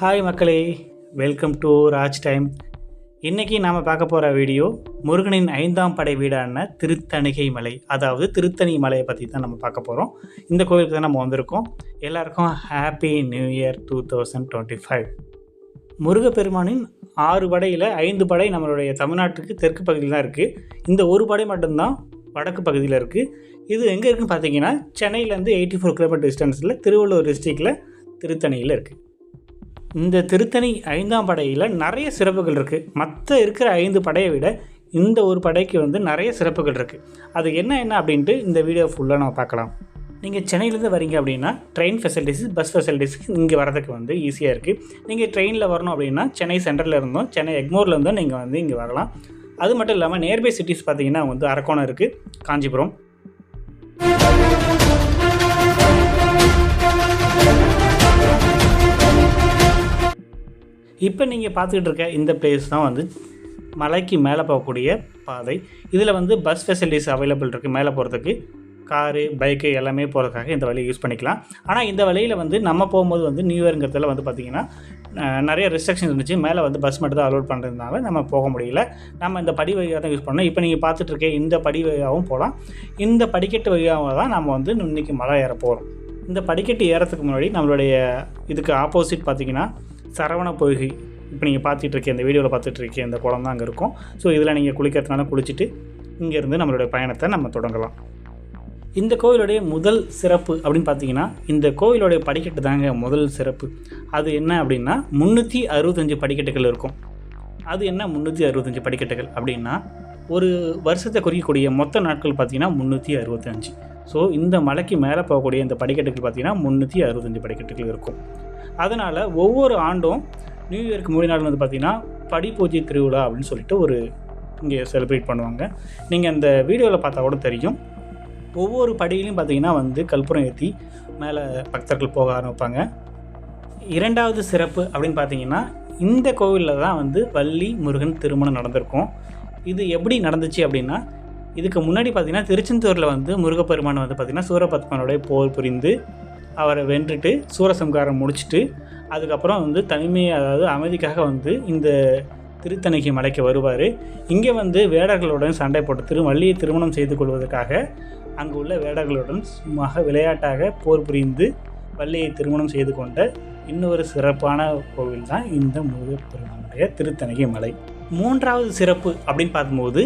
Hi மக்களே. Welcome to Raj time இன்றைக்கி நாம் பார்க்க போகிற வீடியோ முருகனின் ஐந்தாம் படை வீடான திருத்தணிகை மலை. அதாவது திருத்தணி மலையை பற்றி தான் நம்ம பார்க்க போகிறோம் இந்த கோவிலுக்கு தான் நம்ம வந்திருக்கோம். எல்லாருக்கும் happy new year two thousand twenty five முருகப்பெருமானின் ஆறு படையில் ஐந்து படை நம்மளுடைய தமிழ்நாட்டுக்கு தெற்கு பகுதியில் தான் இருக்குது இந்த ஒரு படை மட்டும்தான் வடக்கு பகுதியில் இருக்குது இது எங்கே இருக்குன்னு பார்த்தீங்கன்னா சென்னையிலேருந்து எயிட்டி ஃபோர் கிலோமீட்டர் டிஸ்டன்ஸில் திருவள்ளூர் டிஸ்ட்ரிக்டில் திருத்தணியில் இருக்குது இந்த திருத்தணி ஐந்தாம் படையில் நிறைய சிறப்புகள் இருக்குது மற்ற இருக்கிற ஐந்து படையை விட இந்த ஒரு படைக்கு வந்து நிறைய சிறப்புகள் இருக்குது அது என்ன என்ன அப்படின்ட்டு இந்த வீடியோ ஃபுல்லாக நம்ம பார்க்கலாம். நீங்கள் சென்னையிலேருந்து வரீங்க அப்படின்னா ட்ரெயின் ஃபெசிலிட்டிஸ் பஸ் ஃபெசிலிட்டிஸ் இங்கே வரதுக்கு வந்து ஈஸியாக இருக்குது நீங்கள் ட்ரெயினில் வரணும் அப்படின்னா சென்னை சென்ட்ரலில் இருந்தோம் சென்னை எக்மோரில் இருந்தும் நீங்கள் வந்து இங்கே வரலாம். அது மட்டும் இல்லாமல் நியர்பை சிட்டிஸ் பார்த்தீங்கன்னா வந்து அரக்கோணம் இருக்குது காஞ்சிபுரம். இப்போ நீங்கள் பார்த்துக்கிட்டு இருக்க இந்த பிளேஸ் தான் வந்து மலைக்கு மேலே போகக்கூடிய பாதை. இதில் வந்து பஸ் ஃபெசிலிட்டிஸ் அவைலபிள் இருக்குது மேலே போகிறதுக்கு காரு பைக்கு எல்லாமே போகிறதுக்காக இந்த வழியை யூஸ் பண்ணிக்கலாம். ஆனால் இந்த வழியில் வந்து நம்ம போகும்போது வந்து நியூ இயருங்கிறதுல வந்து பார்த்திங்கன்னா நிறைய ரெஸ்ட்ரிக்ஷன்ஸ் இருந்துச்சு. மேலே வந்து பஸ் மட்டும் தான் அலோட் பண்ணுறதுனால நம்ம போக முடியல. நம்ம இந்த படி வழியாக தான் யூஸ் பண்ணோம் இப்போ நீங்கள் பார்த்துட்டு இந்த படி வழியாகவும் போகலாம். இந்த படிக்கட்டு வழியாக தான் நம்ம வந்து இன்றைக்கி மலை ஏற போகிறோம் இந்த படிக்கட்டு ஏறத்துக்கு முன்னாடி நம்மளுடைய இதுக்கு ஆப்போசிட் பார்த்தீங்கன்னா சரவண பொய்கை. இப்போ நீங்கள் பார்த்துட்டு இருக்க இந்த வீடியோவில் பார்த்துட்டு இருக்க இந்த குளம் தான் அங்கே இருக்கும். ஸோ இதில் நீங்கள் குளிக்கிறதுனால குளிச்சுட்டு இங்கேருந்து நம்மளுடைய பயணத்தை நம்ம தொடங்கலாம். இந்த கோவிலுடைய முதல் சிறப்பு அப்படின்னு பார்த்தீங்கன்னா இந்த கோவிலுடைய படிக்கட்டு தாங்க முதல் சிறப்பு. அது என்ன அப்படின்னா முந்நூற்றி அறுபத்தஞ்சு படிக்கட்டுகள் இருக்கும். அது என்ன முந்நூற்றி அறுபத்தஞ்சு படிக்கட்டுகள் அப்படின்னா ஒரு வருஷத்தை குறிக்கக்கூடிய மொத்த நாட்கள் பார்த்தீங்கன்னா முந்நூற்றி அறுபத்தஞ்சு. ஸோ இந்த மலைக்கு மேலே போகக்கூடிய இந்த படிக்கட்டுகள் பார்த்தீங்கன்னா முந்நூற்றி அறுபத்தஞ்சு படிக்கட்டுகள் இருக்கும். அதனால் ஒவ்வொரு ஆண்டும் நியூ இயர்க்கு முடி நாள் வந்து பார்த்திங்கன்னா படி பூஜை திருவிழா அப்படின்னு சொல்லிட்டு ஒரு இங்கே செலிப்ரேட் பண்ணுவாங்க. நீங்கள் அந்த வீடியோவில் பார்த்தா கூட தெரியும். ஒவ்வொரு படியிலையும் பார்த்தீங்கன்னா வந்து கற்பூரம் ஏற்றி மேலே பக்தர்கள் போக ஆரம்பிப்பாங்க. இரண்டாவது சிறப்பு அப்படின்னு பார்த்தீங்கன்னா இந்த கோவிலில் தான் வந்து வள்ளி முருகன் திருமணம் நடந்திருக்கும். இது எப்படி நடந்துச்சு அப்படின்னா இதுக்கு முன்னாடி பார்த்தீங்கன்னா திருச்செந்தூரில் வந்து முருகப்பெருமான் வந்து பார்த்திங்கன்னா சூரபத்மனுடைய போர் புரிந்து அவரை வென்றுட்டு சூரசம்காரம் முடிச்சுட்டு அதுக்கப்புறம் வந்து தனிமையை அதாவது அமைதிக்காக வந்து இந்த திருத்தணிக்கு மலைக்கு வருவார். இங்கே வந்து வேடர்களுடன் சண்டை போட்டு திரு வள்ளியை திருமணம் செய்து கொள்வதற்காக அங்கு உள்ள வேடர்களுடன் சும்மாக விளையாட்டாக போர் புரிந்து வள்ளியை திருமணம் செய்து கொண்ட இன்னொரு சிறப்பான கோவில் தான் இந்த முருகப்பெருமானுடைய திருத்தணிகை மலை. மூன்றாவது சிறப்பு அப்படின்னு பார்க்கும்போது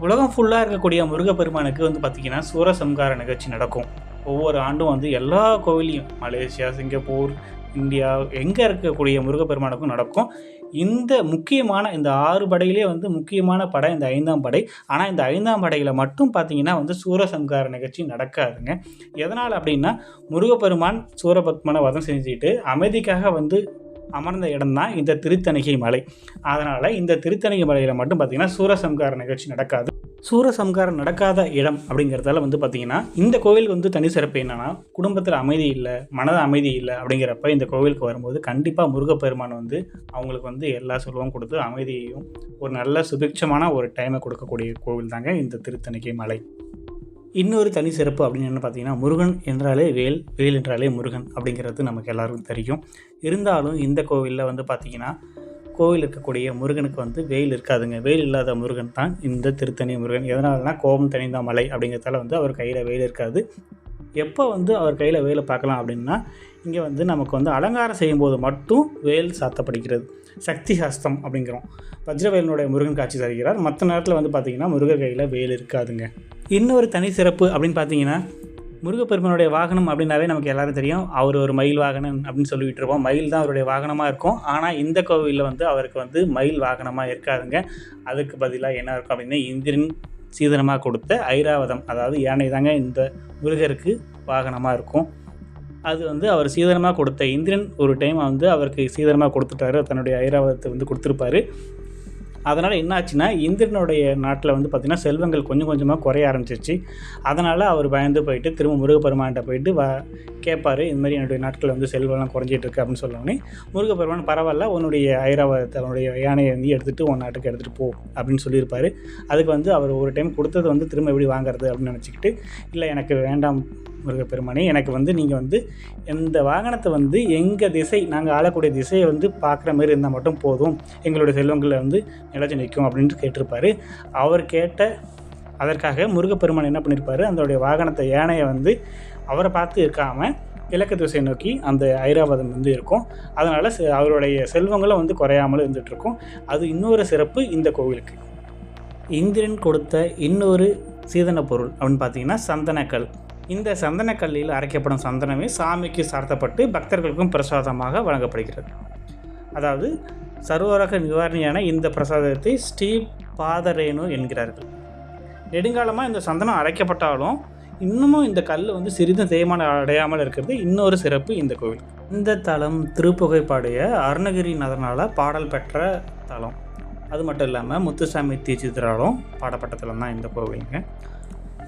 உலகம் ஃபுல்லாக இருக்கக்கூடிய முருகப்பெருமானுக்கு வந்து பார்த்திங்கன்னா சூரசம்கார நிகழ்ச்சி நடக்கும். ஒவ்வொரு ஆண்டும் வந்து எல்லா கோவிலையும் மலேசியா சிங்கப்பூர் இந்தியா எங்கே இருக்கக்கூடிய முருகப்பெருமானுக்கும் நடக்கும். இந்த முக்கியமான இந்த ஆறு படையிலே வந்து முக்கியமான படை இந்த ஐந்தாம் படை. ஆனால் இந்த ஐந்தாம் படையில் மட்டும் பார்த்தீங்கன்னா வந்து சூரசம்கார நிகழ்ச்சி நடக்காதுங்க. எதனால் அப்படின்னா முருகப்பெருமான் சூரபத்மனை வதம் செஞ்சுட்டு அமைதிக்காக வந்து அமர்ந்த இடம்தான் இந்த திருத்தணிகை மலை. அதனால் இந்த திருத்தணிகை மலையில் மட்டும் பார்த்திங்கன்னா சூரசம்கார நிகழ்ச்சி நடக்காது. சூரசம்காரம் நடக்காத இடம் அப்படிங்கிறதால வந்து பார்த்தீங்கன்னா இந்த கோவில் வந்து தனி சிறப்பு என்னென்னா குடும்பத்தில் அமைதி இல்லை மனத அமைதி இல்லை அப்படிங்கிறப்ப இந்த கோவிலுக்கு வரும்போது கண்டிப்பாக முருகப்பெருமான் வந்து அவங்களுக்கு வந்து எல்லா செல்வம் கொடுத்து அமைதியையும் ஒரு நல்ல சுபிக்ஷமான ஒரு டைமை கொடுக்கக்கூடிய கோவில் தாங்க இந்த திருத்தணிக்கை மலை. இன்னொரு தனி சிறப்பு அப்படின்னு என்ன பார்த்தீங்கன்னா முருகன் என்றாலே வேல் வேல் என்றாலே முருகன் அப்படிங்கிறது நமக்கு எல்லாருக்கும் தெரியும். இருந்தாலும் இந்த கோவிலில் வந்து பார்த்திங்கன்னா கோவில் இருக்கக்கூடிய முருகனுக்கு வந்து வெயில் இருக்காதுங்க. வெயில் இல்லாத முருகன் தான் இந்த திருத்தணி முருகன். எதனாலனா கோபம் தனிந்த மலை அப்படிங்கிறதால வந்து அவர் கையில் வெயில் இருக்காது. எப்போ வந்து அவர் கையில் வெயிலை பார்க்கலாம் அப்படின்னா இங்கே வந்து நமக்கு வந்து அலங்காரம் செய்யும்போது மட்டும் வேல் சாத்தப்படுகிறது. சக்தி ஹஸ்தம் அப்படிங்கிறோம். வஜ்ரவேலனுடைய முருகன் காட்சி தருகிறார். மற்ற நேரத்தில் வந்து பார்த்திங்கன்னா முருகர் கையில் வேல் இருக்காதுங்க. இன்னொரு தனி சிறப்பு அப்படின்னு பார்த்தீங்கன்னா முருகப்பெருமனுடைய வாகனம் அப்படின்னாவே நமக்கு எல்லாரும் தெரியும். அவர் ஒரு மயில் வாகனம் அப்படின்னு சொல்லிட்டு இருப்போம் மயில் தான் அவருடைய வாகனமாக இருக்கும். ஆனால் இந்த கோவிலில் வந்து அவருக்கு வந்து மயில் வாகனமாக இருக்காதுங்க. அதுக்கு பதிலாக என்ன இருக்கும் அப்படின்னா இந்திரன் சீதனமாக கொடுத்த ஐராவதம் அதாவது யானை தாங்க இந்த முருகருக்கு வாகனமாக இருக்கும். அது வந்து அவர் சீதனமாக கொடுத்த இந்திரன் ஒரு டைம் வந்து அவருக்கு சீதனமாக கொடுத்துட்டாரு. தன்னுடைய ஐராவதத்தை வந்து கொடுத்துருப்பாரு. அதனால் என்னாச்சுன்னா இந்திரனுடைய நாட்டில் வந்து பார்த்திங்கன்னா செல்வங்கள் கொஞ்சம் கொஞ்சமாக குறைய ஆரம்பிச்சிருச்சு. அதனால் அவர் பயந்து போயிட்டு திரும்ப முருகப்பெருமான்கிட்ட போயிட்டு வா கேட்பாரு இந்த மாதிரி என்னுடைய நாட்கள் வந்து செல்வம்லாம் குறைஞ்சிட்டு இருக்கு அப்படின்னு சொன்னோடனே முருகப்பெருமான் பரவாயில்ல உன்னுடைய ஐராவதத்தை அவனுடைய யானையை வந்து எடுத்துகிட்டு உன் நாட்டுக்கு எடுத்துகிட்டு போ அப்படின்னு சொல்லியிருப்பார். அதுக்கு வந்து அவர் ஒரு டைம் கொடுத்தது வந்து திரும்ப எப்படி வாங்குறது அப்படின்னு நினச்சிக்கிட்டு இல்லை எனக்கு வேண்டாம் முருகப்பெருமானே எனக்கு வந்து நீங்கள் வந்து இந்த வாகனத்தை வந்து எங்கள் திசை நாங்கள் ஆளக்கூடிய திசையை வந்து பார்க்குற மாதிரி இருந்தால் மட்டும் போதும். எங்களுடைய செல்வங்களில் வந்து நிலச்சி நிற்கும் அப்படின்ட்டு கேட்டிருப்பாரு. அவர் கேட்ட அதற்காக முருகப்பெருமான் என்ன பண்ணியிருப்பாரு அதனுடைய வாகனத்தை யானையை வந்து அவரை பார்த்து இருக்காமல் கிழக்கு திசை நோக்கி அந்த ஐராவதம் வந்து இருக்கும். அதனால் அவருடைய செல்வங்களும் வந்து குறையாமல் இருந்துகிட்ருக்கும் அது இன்னொரு சிறப்பு இந்த கோவிலுக்கு. இந்திரன் கொடுத்த இன்னொரு சீதன பொருள் அப்படின்னு பார்த்தீங்கன்னா சந்தனக்கல். இந்த சந்தனக்கல்லில் அரைக்கப்படும் சந்தனமே சாமிக்கு சார்த்தப்பட்டு பக்தர்களுக்கும் பிரசாதமாக வழங்கப்படுகிறது. அதாவது சர்வரக நிவாரணியான இந்த பிரசாதத்தை ஸ்ரீ பாதரேணு என்கிறார்கள். நெடுங்காலமாக இந்த சந்தனம் அரைக்கப்பட்டாலும் இன்னமும் இந்த கல் வந்து சிறிதும் தேய்மானம் அடையாமல் இருக்கிறது. இன்னொரு சிறப்பு இந்த கோவில். இந்த தலம் திருப்புகைப்பாடைய அருணகிரிநாதனால் பாடல் பெற்ற தலம். அது மட்டும் இல்லாமல் முத்துசாமி தீட்சிதராலும் பாடப்பட்ட தலம் தான் இந்த கோவிலுங்க.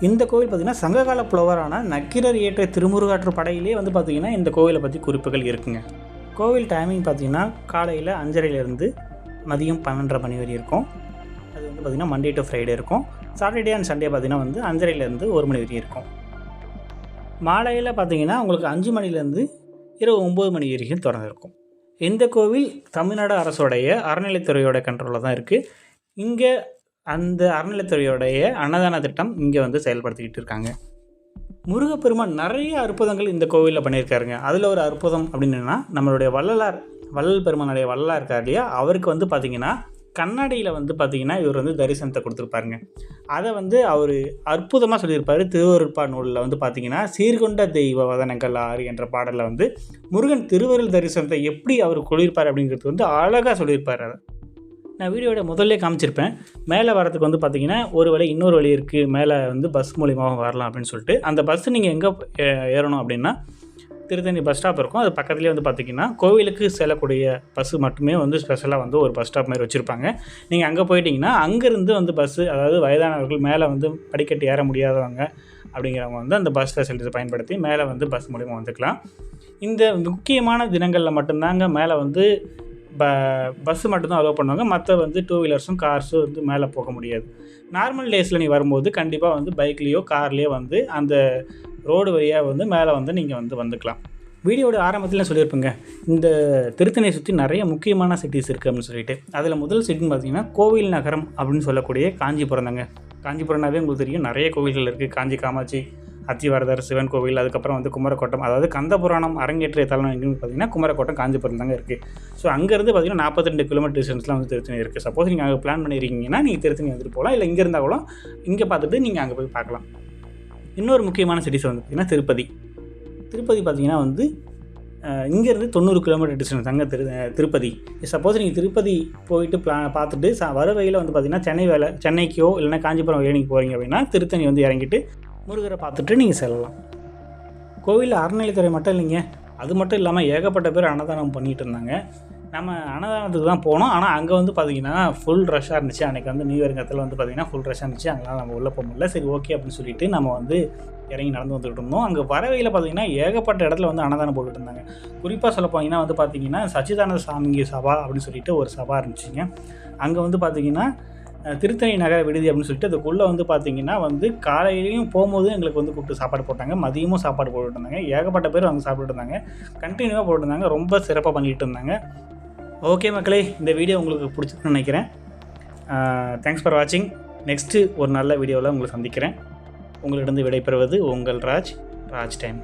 இந்த கோவில் பார்த்திங்கன்னா சங்ககால புலவரான நக்கீரர் இயற்ற திருமுருகாற்று படையிலே வந்து பார்த்திங்கன்னா இந்த கோவிலை பற்றி குறிப்புகள் இருக்குங்க. கோவில் டைமிங் பார்த்திங்கன்னா காலையில் அஞ்சரைலேருந்து மதியம் பன்னெண்டரை மணி வரை இருக்கும். அது வந்து பார்த்திங்கன்னா மண்டே டு ஃப்ரைடே இருக்கும். சாட்டர்டே அண்ட் சண்டே பார்த்திங்கன்னா வந்து அஞ்சரைலேருந்து ஒரு மணி வரையும் இருக்கும். மாலையில் பார்த்தீங்கன்னா உங்களுக்கு அஞ்சு மணிலேருந்து இரவு ஒம்பது மணி வரைக்கும் திறந்துருக்கும் இந்த கோவில் தமிழ்நாடு அரசோடைய அறநிலைத்துறையோட கண்ட்ரோலில் தான் இருக்குது இங்கே அந்த அறநிலைத்துறையோடைய அன்னதான திட்டம் இங்கே வந்து செயல்படுத்திக்கிட்டு இருக்காங்க. முருகப்பெருமான் நிறைய அற்புதங்கள் இந்த கோவிலில் பண்ணியிருக்காருங்க. அதில் ஒரு அற்புதம் அப்படின்னா நம்மளுடைய வள்ளலார் வள்ளல் பெருமானுடைய வள்ளலார் இருக்கார் இல்லையா? அவருக்கு வந்து பார்த்திங்கன்னா கண்ணாடியில் வந்து பார்த்திங்கன்னா இவர் வந்து தரிசனத்தை கொடுத்துருப்பாருங்க. அதை வந்து அவர் அற்புதமாக சொல்லியிருப்பார். திருவருட்பா நூலில் வந்து பார்த்திங்கன்னா சீர்கொண்ட தெய்வ வதனங்கள் ஆறு என்ற பாடலில் வந்து முருகன் திருவருள் தரிசனத்தை எப்படி அவர் கொள்ளியிருப்பார் அப்படிங்கிறது வந்து அழகாக சொல்லியிருப்பார் அதை. நான் வீடியோட முதல்ல காமிச்சிருப்பேன். மேலே வரதுக்கு வந்து பார்த்தீங்கன்னா ஒரு வழி இன்னொரு வழி இருக்குது மேலே வந்து பஸ் மூலியமாக வரலாம் அப்படின்னு சொல்லிட்டு. அந்த பஸ் நீங்கள் எங்கே ஏறணும் அப்படின்னா திருத்தணி பஸ் ஸ்டாப் இருக்கும். அது பக்கத்துலேயே வந்து பார்த்தீங்கன்னா கோவிலுக்கு செல்லக்கூடிய பஸ்ஸு மட்டுமே வந்து ஸ்பெஷலாக வந்து ஒரு பஸ் ஸ்டாப் மாதிரி வச்சுருப்பாங்க. நீங்கள் அங்கே போயிட்டீங்கன்னா அங்கேருந்து வந்து பஸ்ஸு அதாவது வயதானவர்கள் மேலே வந்து படிக்கட்டு ஏற முடியாதவங்க அப்படிங்கிறவங்க வந்து அந்த பஸ் ஃபெசிலிட்டிஸை பயன்படுத்தி மேலே வந்து பஸ் மூலிமா வந்துக்கலாம். இந்த முக்கியமான தினங்களில் மட்டும்தாங்க மேலே வந்து ப பஸ்ஸு மட்டும்தான் அலோவ் பண்ணுவாங்க. மற்ற வந்து டூ வீலர்ஸும் கார்ஸும் வந்து மேலே போக முடியாது. நார்மல் டேஸில் நீ வரும்போது கண்டிப்பாக வந்து பைக்லேயோ கார்லேயோ வந்து அந்த ரோடு வழியாக வந்து மேலே வந்து நீங்கள் வந்து வந்துக்கலாம். வீடியோட ஆரம்பத்தில் சொல்லியிருப்பேங்க. இந்த திருத்தணியை சுற்றி நிறைய முக்கியமான சிட்டிஸ் இருக்குது அப்படின்னு சொல்லிட்டு. அதில் முதல் சிட்டின்னு பார்த்தீங்கன்னா கோவில் நகரம் அப்படின்னு சொல்லக்கூடிய காஞ்சிபுரம் தாங்க காஞ்சிபுரம்னாவே உங்களுக்கு தெரியும் நிறைய கோவில்கள் இருக்குது காஞ்சி காமாட்சி அத்திவரதர் சிவன் கோவில் அதுக்கப்புறம் வந்து குமரக்கோட்டம் அதாவது கந்த புராணம் அரங்கேற்றிய தலம் எங்கேன்னு பார்த்தீங்கன்னா குமரக்கோட்டம் காஞ்சிபுரம் தாங்க இருக்குது ஸோ அங்கேருந்து பார்த்தீங்கன்னா நாற்பத்தி ரெண்டு கிலோமீட்டர் டிஸ்டன்ஸ்லாம் வந்து திருத்தணி இருக்குது சப்போஸ் நீங்கள் அங்கே பிளான் பண்ணியிருக்கீங்கன்னா நீங்கள் திருத்தணி வந்துட்டு போகலாம். இல்லை இங்கே இருந்தால் கூட இங்கே பார்த்துட்டு நீங்கள் அங்கே போய் பார்க்கலாம். இன்னொரு முக்கியமான சிட்டிஸ் வந்து பார்த்திங்கன்னா திருப்பதி. திருப்பதி பார்த்தீங்கன்னா வந்து இங்கேருந்து தொண்ணூறு கிலோமீட்டர் டிஸ்டன்ஸ் அங்கே திரு திருப்பதி. சப்போஸ் நீங்கள் திருப்பதி போயிட்டு பிளா பார்த்துட்டு ச வர வழியில் வந்து பார்த்திங்கன்னா சென்னை வேலை சென்னைக்கோ இல்லைன்னா காஞ்சிபுரம் வேலைக்கு போகிறீங்க அப்படின்னா திருத்தணி வந்து இறங்கிட்டு முருகரை பார்த்துட்டு நீங்கள் செல்லலாம். கோவிலில் அறநிலைத்துறை மட்டும் இல்லைங்க. அது மட்டும் இல்லாமல் ஏகப்பட்ட பேர் அன்னதானம் பண்ணிகிட்டு இருந்தாங்க. நம்ம அன்னதானத்துக்கு தான் போனோம். ஆனால் அங்கே வந்து பார்த்திங்கன்னா ஃபுல் ரஷ்ஷாக இருந்துச்சு. அன்றைக்கி வந்து நியூ இயர்ங்கத்தில் வந்து பார்த்தீங்கன்னா ஃபுல் ரஷ்ஷாக இருந்துச்சு. அங்கெல்லாம் நம்ம உள்ளே போக முடியல. சரி ஓகே அப்படின்னு சொல்லிட்டு நம்ம வந்து இறங்கி நடந்து வந்துட்டு இருந்தோம். அங்கே வரவையில் பார்த்தீங்கன்னா ஏகப்பட்ட இடத்துல வந்து அன்னதானம் போட்டுட்டு இருந்தாங்க. குறிப்பாக சொல்ல போனீங்கன்னா வந்து பார்த்தீங்கன்னா சச்சிதானந்த சாமிங்க சபா அப்படின்னு சொல்லிட்டு ஒரு சபா இருந்துச்சுங்க. அங்கே வந்து பார்த்திங்கன்னா திருத்தணி நகர விடுதி அப்படின்னு சொல்லிட்டு அதுக்குள்ளே வந்து பார்த்தீங்கன்னா வந்து காலையிலையும் போகும்போது எங்களுக்கு வந்து கூப்பிட்டு சாப்பாடு போட்டாங்க. மதியமும் சாப்பாடு போட்டுருந்தாங்க இருந்தாங்க. ஏகப்பட்ட பேர் அவங்க சாப்பிட்டுருந்தாங்க இருந்தாங்க. கண்டினியூவாக போட்டுருந்தாங்க ரொம்ப சிறப்பாக பண்ணிட்டு இருந்தாங்க. ஓகே மக்களே இந்த வீடியோ உங்களுக்கு பிடிச்சிருக்குன்னு நினைக்கிறேன். தேங்க்ஸ் ஃபார் வாட்சிங் நெக்ஸ்ட்டு ஒரு நல்ல வீடியோவில் உங்களை சந்திக்கிறேன். உங்களிடம் விடைபெறுவது உங்கள் ராஜ் ராஜ் டைம்.